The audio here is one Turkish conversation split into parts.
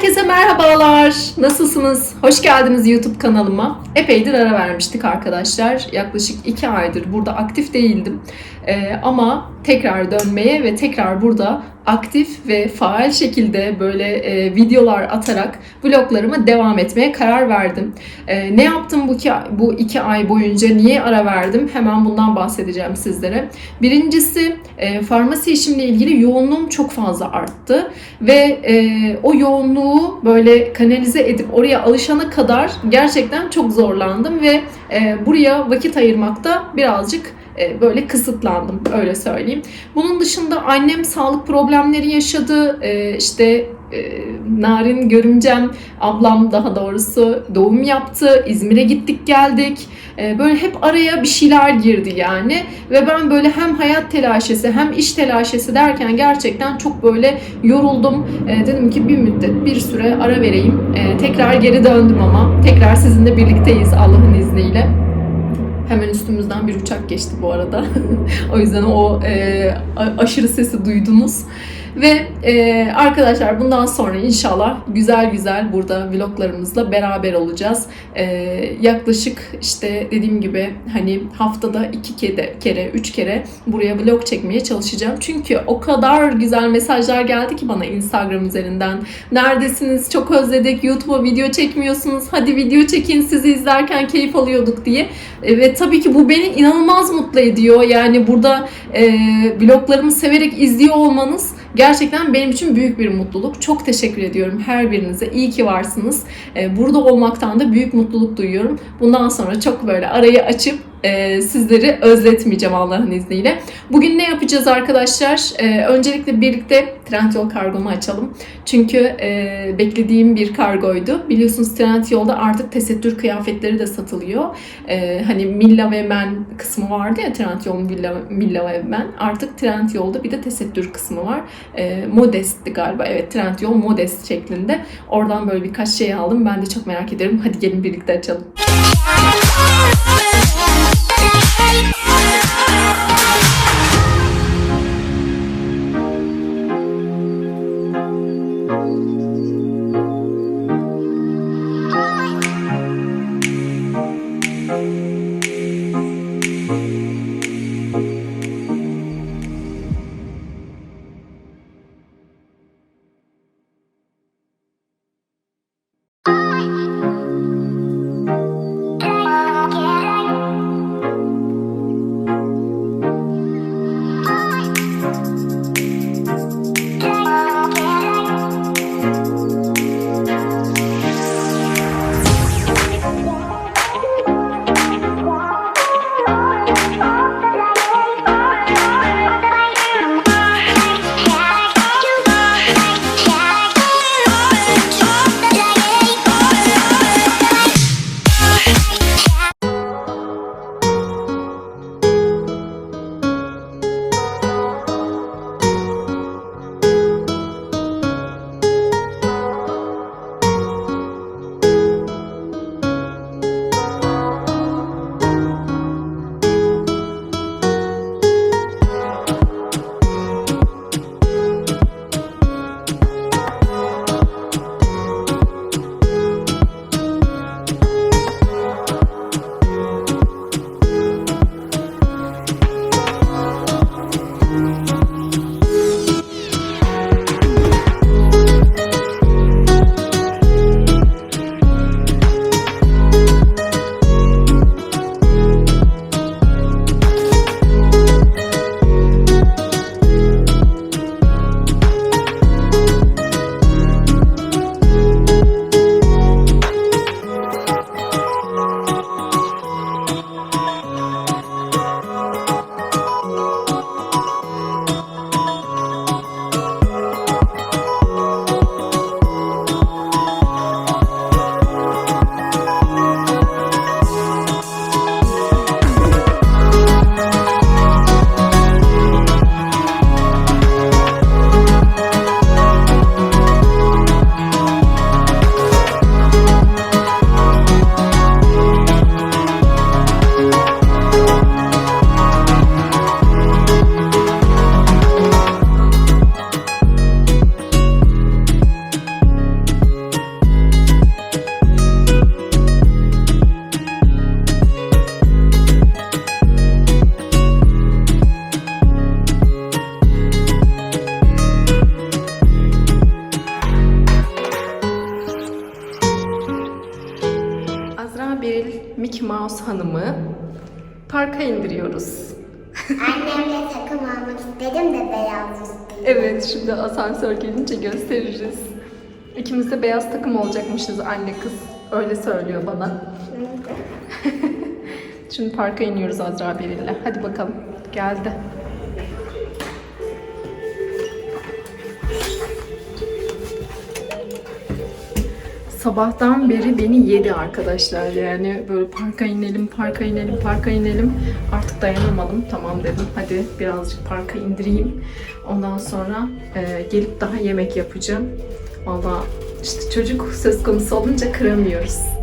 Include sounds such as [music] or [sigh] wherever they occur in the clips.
Herkese merhabalar. Nasılsınız? Hoş geldiniz YouTube kanalıma. Epeydir ara vermiştik arkadaşlar. Yaklaşık iki aydır burada aktif değildim. Ee, ama tekrar dönmeye ve tekrar burada aktif ve faal şekilde böyle e, videolar atarak vloglarıma devam etmeye karar verdim. E, ne yaptım bu iki, bu iki ay boyunca? Niye ara verdim? Hemen bundan bahsedeceğim sizlere. Birincisi e, farmasi işimle ilgili yoğunluğum çok fazla arttı ve e, o yoğunluğu böyle kanalize edip oraya alışana kadar gerçekten çok zorlandım ve e, buraya vakit ayırmakta birazcık e, böyle kısıtlandım öyle söyleyeyim. Bunun dışında annem sağlık problemleri yaşadı. E, işte e, Narin görümcem, ablam daha doğrusu doğum yaptı. İzmir'e gittik geldik. E, böyle hep araya bir şeyler girdi yani. Ve ben böyle hem hayat telaşesi hem iş telaşesi derken gerçekten çok böyle yoruldum. E, dedim ki bir müddet bir süre ara vereyim. E, tekrar geri döndüm ama. Tekrar sizinle birlikteyiz Allah'ın izniyle. Hemen üstümüzden bir uçak geçti bu arada. [laughs] o yüzden o e, aşırı sesi duydunuz. Ve e, arkadaşlar bundan sonra inşallah güzel güzel burada vloglarımızla beraber olacağız. E, yaklaşık işte dediğim gibi hani haftada iki kere, kere, üç kere buraya vlog çekmeye çalışacağım. Çünkü o kadar güzel mesajlar geldi ki bana Instagram üzerinden. Neredesiniz? Çok özledik. YouTube'a video çekmiyorsunuz. Hadi video çekin sizi izlerken keyif alıyorduk diye. E, ve tabii ki bu beni inanılmaz mutlu ediyor. Yani burada e, vloglarımı severek izliyor olmanız Gerçekten benim için büyük bir mutluluk. Çok teşekkür ediyorum her birinize. İyi ki varsınız. Ee, burada olmaktan da büyük mutluluk duyuyorum. Bundan sonra çok böyle arayı açıp e, sizleri özletmeyeceğim Allah'ın izniyle. Bugün ne yapacağız arkadaşlar? E, öncelikle birlikte Trendyol kargomu açalım. Çünkü e, beklediğim bir kargoydu. Biliyorsunuz Trendyol'da artık tesettür kıyafetleri de satılıyor. E, hani Milla ve Men kısmı vardı ya Trendyol'un Milla, Milla ve Men. Artık Trendyol'da bir de tesettür kısmı var. E, Modest'ti galiba. Evet Trendyol Modest şeklinde. Oradan böyle birkaç şey aldım. Ben de çok merak ederim. Hadi gelin birlikte açalım. [laughs] night. Mouse Hanım'ı parka indiriyoruz. Annemle takım almak istedim de beyaz üstü. Evet, şimdi asansör gelince gösteririz. İkimiz de beyaz takım olacakmışız anne kız. Öyle söylüyor bana. [laughs] Şimdi parka iniyoruz Azra Beril'le. Hadi bakalım. Geldi. Sabahtan beri beni yedi arkadaşlar. Yani böyle parka inelim, parka inelim, parka inelim. Artık dayanamadım. Tamam dedim. Hadi birazcık parka indireyim. Ondan sonra e, gelip daha yemek yapacağım. Valla işte çocuk söz konusu olunca kıramıyoruz.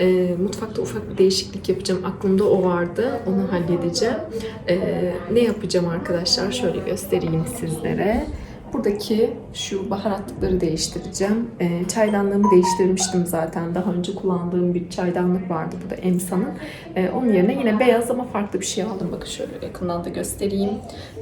Ee, mutfakta ufak bir değişiklik yapacağım. Aklımda o vardı. Onu halledeceğim. Ee, ne yapacağım arkadaşlar? Şöyle göstereyim sizlere. Buradaki şu baharatlıkları değiştireceğim. Ee, çaydanlığımı değiştirmiştim zaten. Daha önce kullandığım bir çaydanlık vardı burada Emsa'nın. Ee, onun yerine yine beyaz ama farklı bir şey aldım. Bakın şöyle yakından da göstereyim.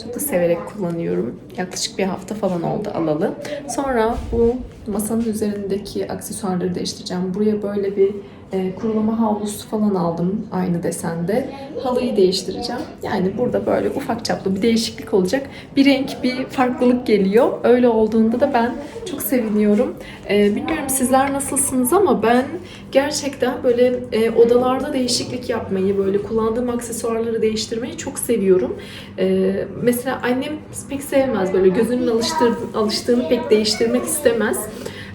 Çok da severek kullanıyorum. Yaklaşık bir hafta falan oldu alalı. Sonra bu masanın üzerindeki aksesuarları değiştireceğim. Buraya böyle bir e, kurulama havlusu falan aldım aynı desende. Halıyı değiştireceğim. Yani burada böyle ufak çaplı bir değişiklik olacak. Bir renk, bir farklılık geliyor. Öyle olduğunda da ben çok seviniyorum. E, bilmiyorum sizler nasılsınız ama ben gerçekten böyle e, odalarda değişiklik yapmayı, böyle kullandığım aksesuarları değiştirmeyi çok seviyorum. E, mesela annem pek sevmez böyle gözünün alıştır, alıştığını pek değiştirmek istemez.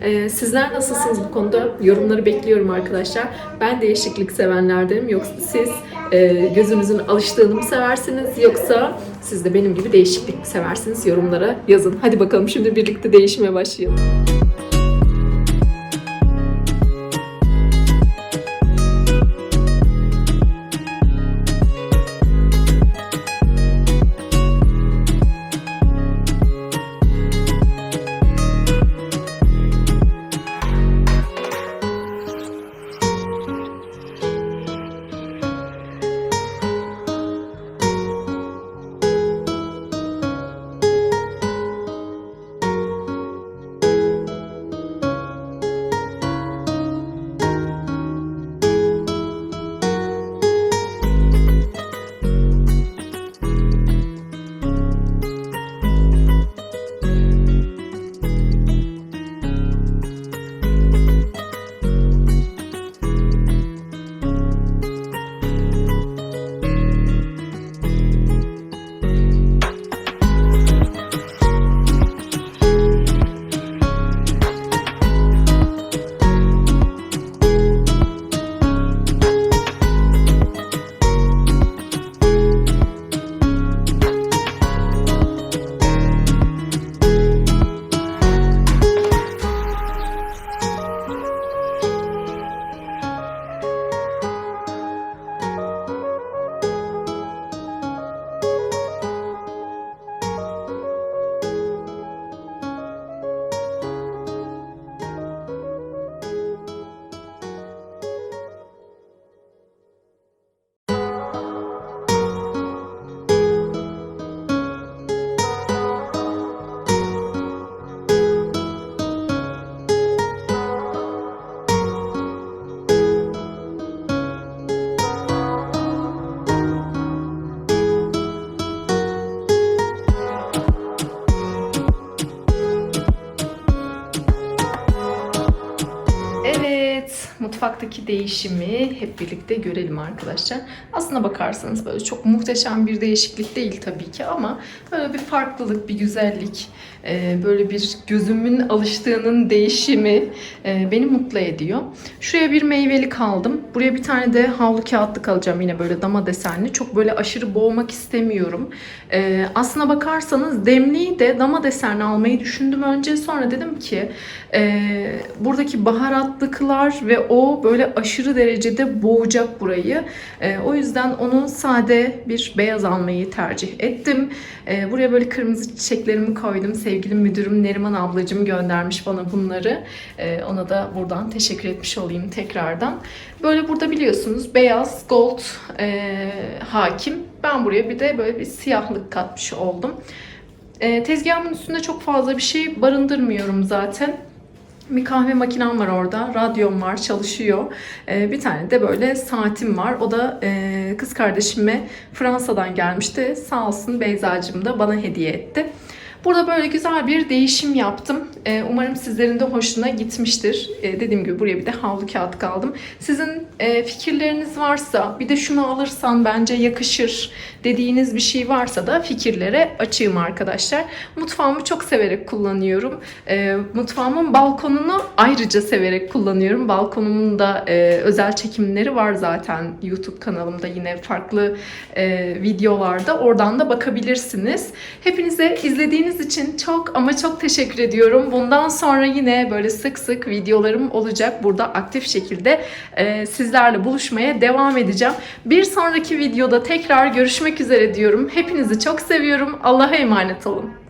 Ee, sizler nasılsınız bu konuda? Yorumları bekliyorum arkadaşlar. Ben değişiklik sevenlerdenim. Yoksa siz e, gözünüzün alıştığını mı seversiniz? Yoksa siz de benim gibi değişiklik mi seversiniz? Yorumlara yazın. Hadi bakalım şimdi birlikte değişmeye başlayalım. Mutfaktaki değişimi hep birlikte görelim arkadaşlar. Aslına bakarsanız böyle çok muhteşem bir değişiklik değil tabii ki ama böyle bir farklılık, bir güzellik, e, böyle bir gözümün alıştığının değişimi e, beni mutlu ediyor. Şuraya bir meyvelik aldım. Buraya bir tane de havlu kağıtlık alacağım yine böyle dama desenli. Çok böyle aşırı boğmak istemiyorum. E, aslına bakarsanız demliği de dama desenli almayı düşündüm önce. Sonra dedim ki buradaki baharatlıklar ve o böyle aşırı derecede boğacak burayı. E, o yüzden onu sade bir beyaz almayı tercih ettim. E, buraya böyle kırmızı çiçeklerimi koydum. Sevgili müdürüm Neriman ablacığım göndermiş bana bunları. E, ona da buradan teşekkür etmiş olayım tekrardan. Böyle burada biliyorsunuz beyaz gold e, hakim. Ben buraya bir de böyle bir siyahlık katmış oldum. E, tezgahımın üstünde çok fazla bir şey barındırmıyorum zaten. Bir kahve makinem var orada, radyom var, çalışıyor. Ee, bir tane de böyle saatim var. O da e, kız kardeşime Fransa'dan gelmişti. Sağ olsun Beyza'cığım da bana hediye etti. Burada böyle güzel bir değişim yaptım. Ee, umarım sizlerin de hoşuna gitmiştir. Ee, dediğim gibi buraya bir de havlu kağıt kaldım. Sizin e, fikirleriniz varsa, bir de şunu alırsan bence yakışır dediğiniz bir şey varsa da fikirlere açığım arkadaşlar. Mutfağımı çok severek kullanıyorum. Ee, mutfağımın balkonunu ayrıca severek kullanıyorum. Balkonumun da e, özel çekimleri var zaten YouTube kanalımda yine farklı e, videolarda. Oradan da bakabilirsiniz. Hepinize izlediğiniz için çok ama çok teşekkür ediyorum. Bundan sonra yine böyle sık sık videolarım olacak. Burada aktif şekilde e, sizlerle buluşmaya devam edeceğim. Bir sonraki videoda tekrar görüşmek üzere diyorum. Hepinizi çok seviyorum. Allah'a emanet olun.